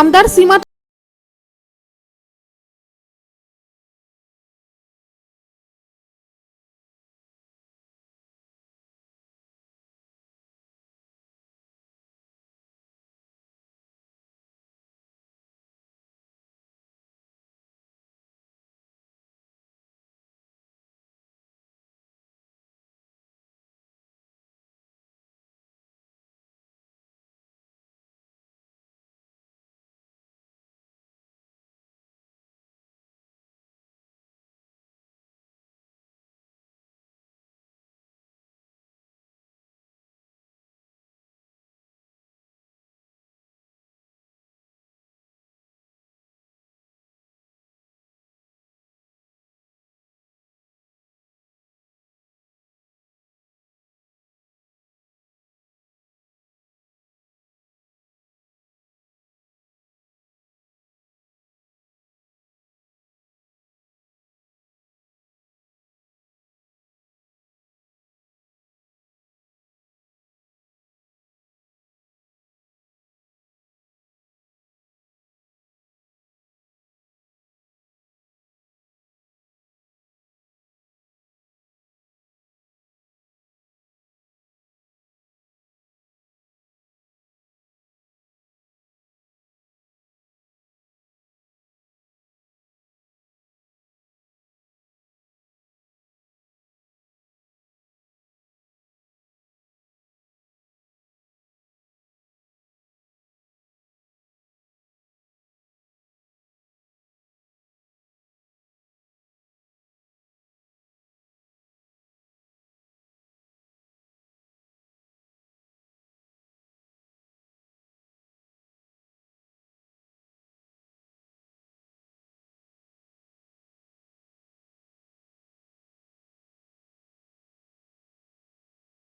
आमदार सीमा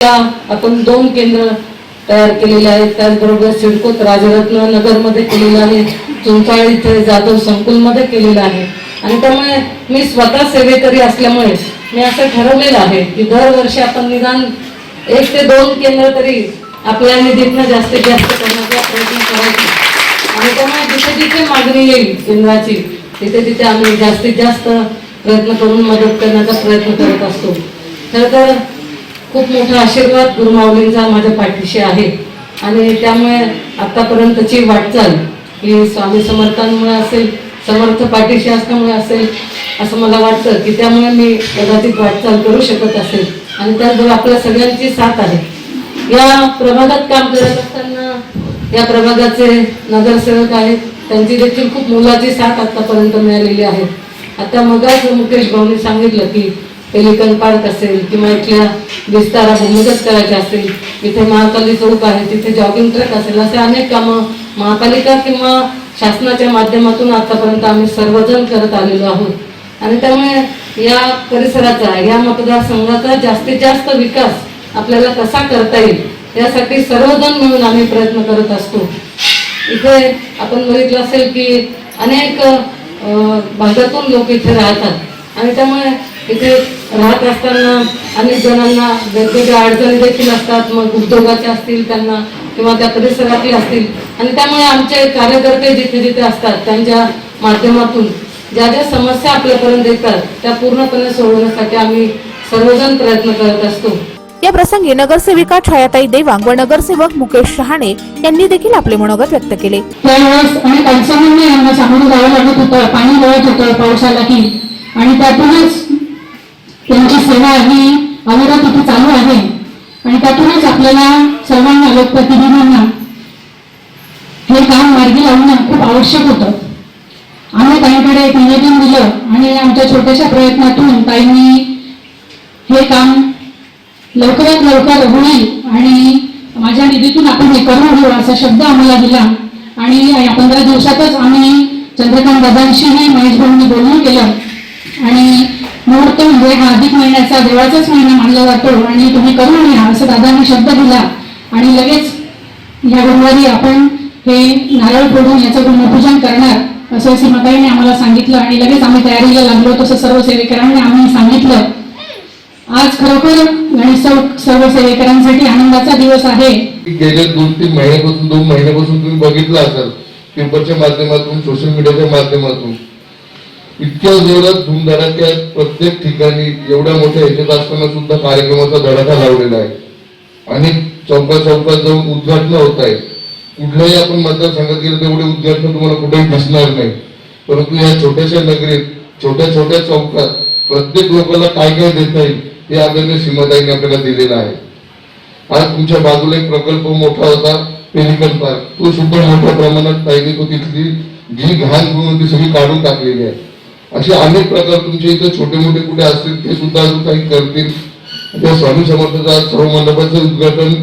आपण दोन केंद्र तयार केलेले आहेत. त्याचबरोबर सिडकोत राजरत्न नगरमध्ये केलेलं आहे. चुंचाळ इथे जाधव संकुलमध्ये केलेलं आहे. आणि त्यामुळे मी स्वतः सेवेकरी असल्यामुळे मी असं ठरवलेलं आहे की दरवर्षी आपण निदान एक ते दोन केंद्र तरी आपल्या निधीतनं जास्तीत जास्त करण्याचा प्रयत्न करायचा. आणि त्यामुळे जिथे जिथे मागणी येईल केंद्राची तिथे तिथे आम्ही जास्तीत जास्त प्रयत्न करून मदत करण्याचा प्रयत्न करत असतो. खरं तर खूप मोठा आशीर्वाद गुरुमाऊलींचा माझ्या पाठीशी आहे. आणि त्यामुळे आत्तापर्यंतची वाटचाल ही स्वामी समर्थांमुळे असेल समर्थ पाठीशी असल्यामुळे असेल असं मला वाटतं की त्यामुळे मी कदाचित वाटचाल करू शकत असेल. आणि त्याचबरोबर आपल्या सगळ्यांची साथ आहे. या प्रभागात काम करत असताना या प्रभागाचे नगरसेवक आहेत. त्यांची देखील खूप मुलाची साथ आत्तापर्यंत मिळालेली आहे. आता मगाच मुकेश भाऊनी सांगितलं की पेलिकन पार्क असेल किंवा इथल्या विस्तारा भूमिगत करायचे असेल इथे महाकाली चौक आहे तिथे जॉगिंग ट्रॅक असेल असे अनेक कामं महापालिका किंवा शासनाच्या माध्यमातून आतापर्यंत आम्ही सर्वजण करत आलेलो आहोत. आणि त्यामुळे या परिसराचा या मतदारसंघाचा जास्तीत जास्त विकास आपल्याला कसा करता येईल यासाठी सर्वजण मिळून आम्ही प्रयत्न करत असतो. इथे आपण बघितलं असेल की अनेक भागातून लोक इथे राहतात. आणि त्यामुळे इथे राहत असताना अनेक जणांना वेगवेगळ्या अडचणी देखील असतात. मग उद्योगाच्या असतील त्यांना किंवा त्या परिसरातले असतील. आणि त्यामुळे आमचे कार्यकर्ते जिथे जिथे असतात त्यांच्या माध्यमातून ज्या ज्या समस्या आपल्यापर्यंत येतात त्या पूर्णपणे सोडवण्यासाठी आम्ही सर्वजण प्रयत्न करत असतो. या प्रसंगी नगरसेविका छायाताई देवांग व नगरसेवक मुकेश शहाणे यांनी देखील आपले मनोगत व्यक्त केले. त्यावेळेस अनेक अडचणींना यांना सामोरं जावं लागत होतं. पाणी गळत होतं की. आणि त्यातूनच त्यांची सेवा ही अविरत इथे चालू आहे. आणि त्यातूनच आपल्याला सर्वांना लोकप्रतिनिधींना हे काम मार्गी लावणं खूप आवश्यक होतं. आम्ही ताईंकडे एक निवेदन दिलं आणि आमच्या छोट्याशा प्रयत्नातून ताईंनी हे काम लवकरात लवकर होईल आणि माझ्या निधीतून आपण हे करून घेऊ असा शब्द आम्हाला दिला. आणि या पंधरा दिवसातच आम्ही चंद्रकांत दादांशीही महेश भाऊंनी बोलणं केलं. आणि मुहूर्त म्हणजे हा अधिक महिन्याचा देवाचाच महिना मानला जातो आणि तुम्ही करून घ्या असं दादांनी शब्द दिला. आणि लगेच या गुरुवारी आपण हे नारळ फोडून याचं भूमिपूजन करणार असं सीमाताईने आम्हाला सांगितलं आणि लगेच आम्ही तयारीला लागलो तसं सर्व सेवेकरांनी आम्ही सांगितलं. आज खरोखर गणेशोत्सव सर्व सेवेकरांसाठी आनंदाचा दिवस आहे. गेल्या दोन तीन महिन्यापासून दोन महिन्यापासून तुम्ही बघितलं असेल पेपरच्या माध्यमातून सोशल मीडियाच्या माध्यमातून इतक्या जोरात धूमधडाक्यात प्रत्येक ठिकाणी एवढ्या मोठ्या ह्याच्यात असताना सुद्धा कार्यक्रमाचा धडाका लावलेला आहे. अनेक चौका चौकात जाऊन उद्घाटन होत आहे कुठल्याही आपण मतदारसंघात गेलं तेवढे उद्घाटन तुम्हाला कुठेही दिसणार नाही. परंतु या छोट्याशा नगरीत छोट्या छोट्या चौकात प्रत्येक लोकांना काय काय देता येईल हे आदरणीय सीमाताईने आपल्याला दिलेलं आहे. आज तुमच्या बाजूला एक प्रकल्प मोठा होता पेलिकन पार्क. तो सुद्धा मोठ्या प्रमाणात पाहिजे तो तिथली जी घाण गुण होती सगळी काढून टाकलेली आहे. असे अनेक प्रकार तुमच्या इथे छोटे मोठे कुठे असतील ते सुद्धा अजून काही करतील. त्या स्वामी समर्थाचा सर्व मंडपाचं उद्घाटन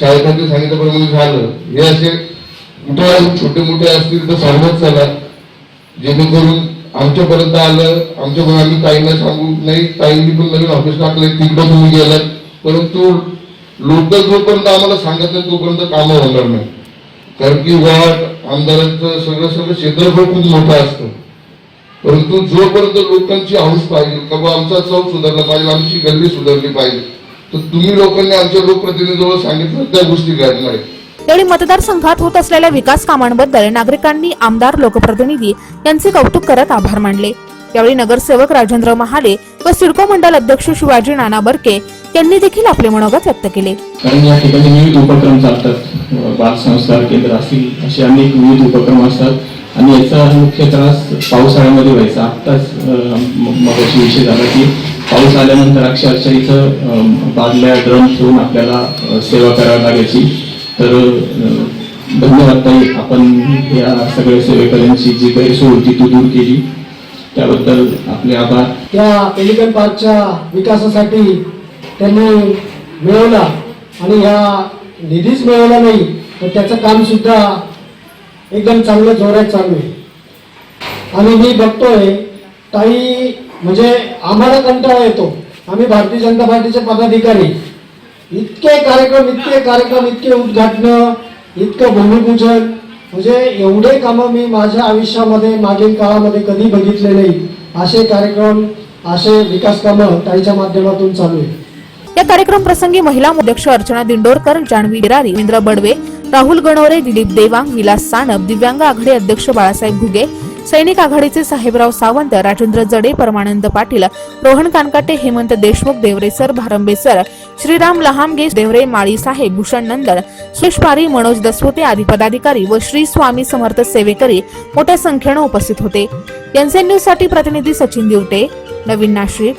शाळेखाते सांगितल्याप्रमाणे झालं. हे असे कुठे अजून छोटे मोठे असतील तर सांगत चला. जेणेकरून आमच्यापर्यंत आलं. आमच्याकडून आम्ही ताईंना सांगू नाही ताईंनी पण नवीन ऑफिस टाकले तिकडं तुम्ही गेलात. परंतु लोक जोपर्यंत आम्हाला सांगत नाही तोपर्यंत कामं होणार नाही. कारण की वाट आमदारांचं सगळं सगळं क्षेत्रफळ खूप मोठं असतं. परंतु जोपर्यंत लोकांची हौस पाहिजे का बा आमचा चौक सुधारला पाहिजे आमची गल्ली सुधारली पाहिजे तर तुम्ही लोकांनी आमच्या लोकप्रतिनिधीजवळ सांगितलं त्या गोष्टी घडणार आहेत. यावेळी मतदारसंघात होत असलेल्या विकास कामांबद्दल नागरिकांनी आमदार लोकप्रतिनिधी यांचे कौतुक करत आभार मानले. यावेळी नगरसेवक राजेंद्र महाले व सिडको मंडल अध्यक्ष शिवाजी नाना बर्के यांनी देखील आपले मनोगत व्यक्त केले. कारण या ठिकाणी विविध उपक्रम चालतात. बाल संस्कार केंद्र असतील असे अनेक विविध उपक्रम असतात. आणि याचा मुख्य त्रास पावसाळ्यामध्ये व्हायचा. आत्ताच मगाशी विषय झाला की पाऊस आल्यानंतर अक्षरशः इथं बादल्या ड्रम ठेवून आपल्याला सेवा करावी लागायची. तर धन्यवाद ताई आपण या सगळ्या सेवेकऱ्यांची जी गैरसोय होती ती दूर केली. त्याबद्दल आपले आभार. त्या एलिफंट पार्कच्या विकासासाठी त्यांनी मिळवला. आणि ह्या निधीच मिळवला नाही तर त्याचं काम सुद्धा एकदम चांगलं जोरात चालू आहे. आणि मी बघतोय ताई म्हणजे आम्हाला कंटाळा येतो. आम्ही भारतीय जनता पार्टीचे पदाधिकारी. इतके कार्यक्रम इतके कार्यक्रम इतके उद्घाटन इतकं भूमिपूजन. म्हणजे एवढे कामं मी माझ्या आयुष्यामध्ये मागील काळामध्ये कधी बघितले नाही. असे कार्यक्रम असे विकास कामं ताईच्या माध्यमातून चालू आहे या कार्यक्रम प्रसंगी महिला अध्यक्ष अर्चना दिंडोरकर जान्हवी बिरारी रवींद्र बडवे राहुल गणोरे दिलीप देवांग विलास सानप दिव्यांग आघाडी अध्यक्ष बाळासाहेब घुगे सैनिक आघाडीचे साहेबराव सावंत राजेंद्र जडे परमानंद पाटील रोहन कानकाटे हेमंत देशमुख देवरेसर भारंबेसर श्रीराम लहामगे देवरे माळी साहेब भूषण नंदन सुरेश पारी मनोज दसवते आदी पदाधिकारी व श्री स्वामी समर्थ सेवेकरी मोठ्या संख्येनं उपस्थित होते. एनसीएन न्यूजसाठी प्रतिनिधी सचिन दिवटे नवीन नाशिक.